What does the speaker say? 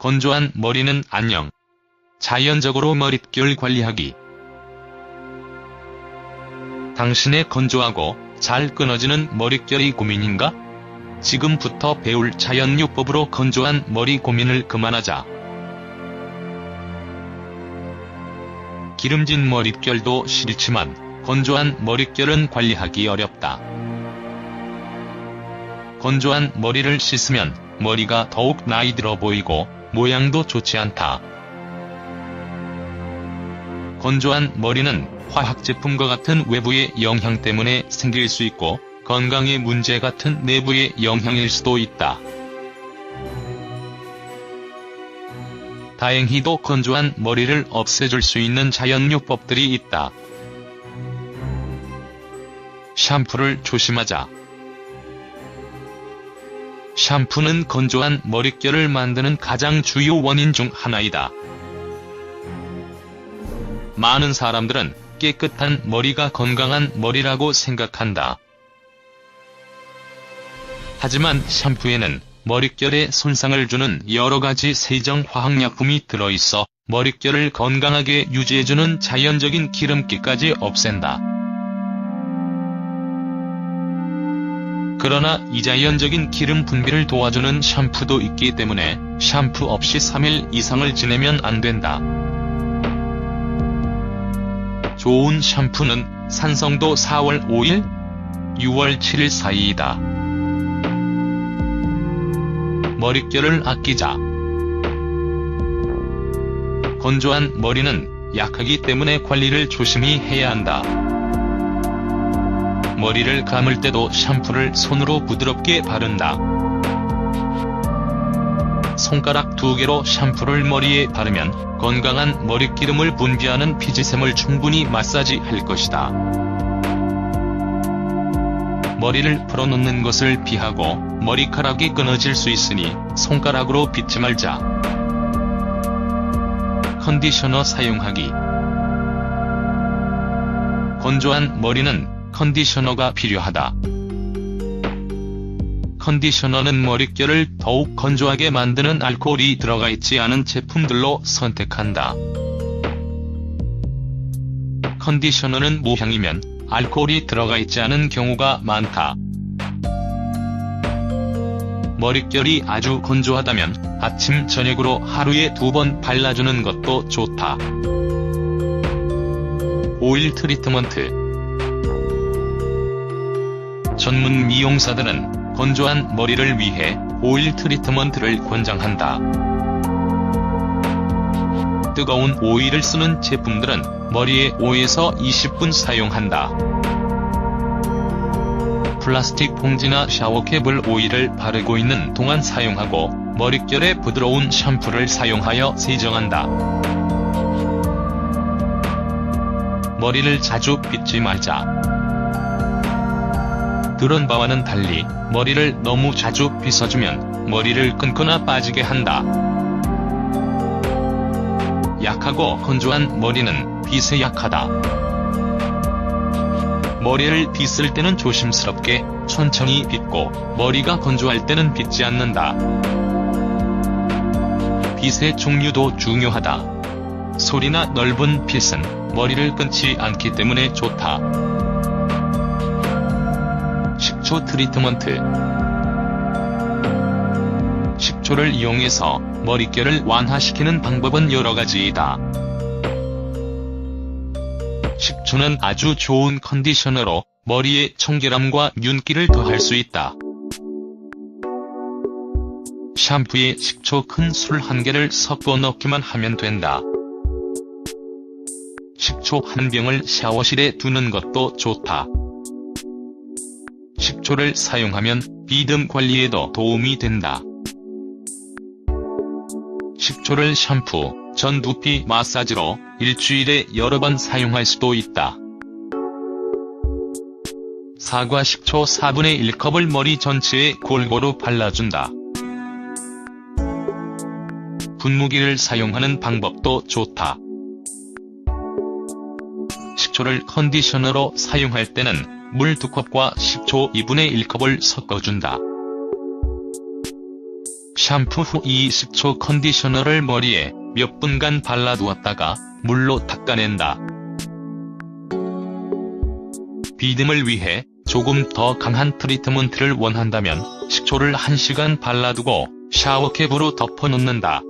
건조한 머리는 안녕. 자연적으로 머릿결 관리하기. 당신의 건조하고 잘 끊어지는 머릿결이 고민인가? 지금부터 배울 자연요법으로 건조한 머리 고민을 그만하자. 기름진 머릿결도 싫지만 건조한 머릿결은 관리하기 어렵다. 건조한 머리를 씻으면 머리가 더욱 나이 들어 보이고 모양도 좋지 않다. 건조한 머리는 화학제품과 같은 외부의 영향 때문에 생길 수 있고 건강에 문제 같은 내부의 영향일 수도 있다. 다행히도 건조한 머리를 없애줄 수 있는 자연요법들이 있다. 샴푸를 조심하자. 샴푸는 건조한 머릿결을 만드는 가장 주요 원인 중 하나이다. 많은 사람들은 깨끗한 머리가 건강한 머리라고 생각한다. 하지만 샴푸에는 머릿결에 손상을 주는 여러 가지 세정 화학약품이 들어있어 머릿결을 건강하게 유지해주는 자연적인 기름기까지 없앤다. 그러나 이자연적인 기름 분비를 도와주는 샴푸도 있기 때문에 샴푸 없이 3일 이상을 지내면 안 된다. 좋은 샴푸는 산성도 4월 5일, 6월 7일 사이이다. 머릿결을 아끼자. 건조한 머리는 약하기 때문에 관리를 조심히 해야 한다. 머리를 감을 때도 샴푸를 손으로 부드럽게 바른다. 손가락 두 개로 샴푸를 머리에 바르면 건강한 머릿기름을 분비하는 피지샘을 충분히 마사지할 것이다. 머리를 풀어놓는 것을 피하고 머리카락이 끊어질 수 있으니 손가락으로 빗지 말자. 컨디셔너 사용하기 건조한 머리는 컨디셔너가 필요하다. 컨디셔너는 머릿결을 더욱 건조하게 만드는 알코올이 들어가 있지 않은 제품들로 선택한다. 컨디셔너는 무향이면 알코올이 들어가 있지 않은 경우가 많다. 머릿결이 아주 건조하다면 아침 저녁으로 하루에 두 번 발라주는 것도 좋다. 오일 트리트먼트 전문 미용사들은 건조한 머리를 위해 오일 트리트먼트를 권장한다. 뜨거운 오일을 쓰는 제품들은 머리에 5에서 20분 사용한다. 플라스틱 봉지나 샤워캡을 오일을 바르고 있는 동안 사용하고 머릿결에 부드러운 샴푸를 사용하여 세정한다. 머리를 자주 빗지 말자. 들은 바와는 달리 머리를 너무 자주 빗어주면 머리를 끊거나 빠지게 한다. 약하고 건조한 머리는 빗에 약하다. 머리를 빗을 때는 조심스럽게 천천히 빗고 머리가 건조할 때는 빗지 않는다. 빗의 종류도 중요하다. 소리나 넓은 빗은 머리를 끊지 않기 때문에 좋다. 식초 트리트먼트 식초를 이용해서 머릿결을 완화시키는 방법은 여러가지이다. 식초는 아주 좋은 컨디셔너로 머리의 청결함과 윤기를 더할 수 있다. 샴푸에 식초 큰 술 한 개를 섞어 넣기만 하면 된다. 식초 한 병을 샤워실에 두는 것도 좋다. 식초를 사용하면 비듬 관리에도 도움이 된다. 식초를 샴푸, 전 두피 마사지로 일주일에 여러 번 사용할 수도 있다. 사과 식초 4분의 1컵을 머리 전체에 골고루 발라준다. 분무기를 사용하는 방법도 좋다. 식초를 컨디셔너로 사용할 때는 물 2컵과 식초 2분의 1컵을 섞어준다. 샴푸 후 이 식초 컨디셔너를 머리에 몇 분간 발라두었다가 물로 닦아낸다. 비듬을 위해 조금 더 강한 트리트먼트를 원한다면 식초를 1시간 발라두고 샤워캡으로 덮어놓는다.